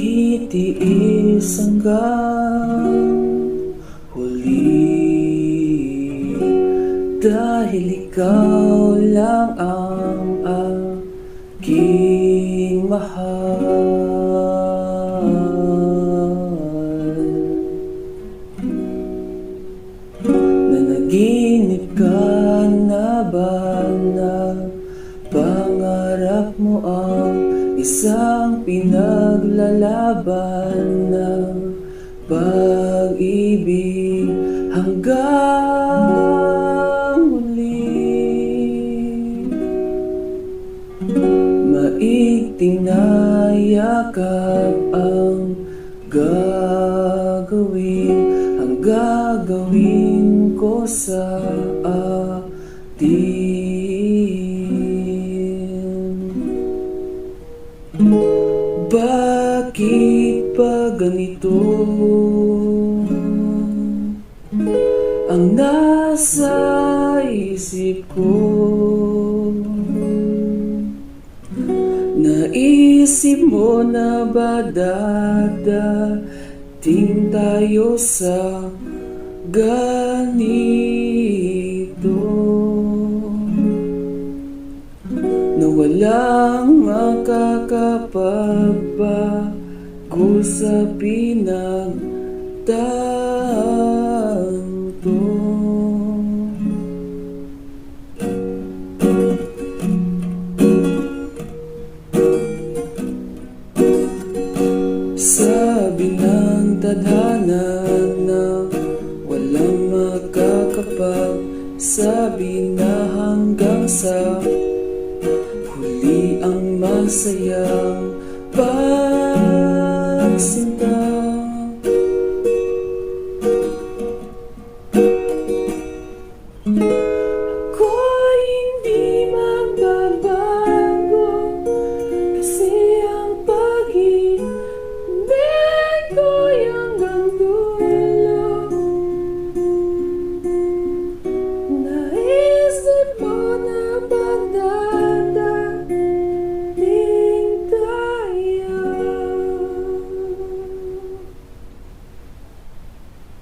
Titiis hanggang huli. Dahil ikaw lang ang aking mahal. Nanaginip ka na ba na Pangarap mo ang isang pinaglalaban ng pag-ibig hanggang huli Maigting na yakap ang gagawin Ang gagawin ko sa atin Bakit pa ganito? Ang nasa isip ko. Naisip mo na ba dadating tayo sa ganito walang makakapagbago sa pinagtanto Sabi ng tadhana na walang makakapag Sabi na hanggang sa huli ang masayang pagsinta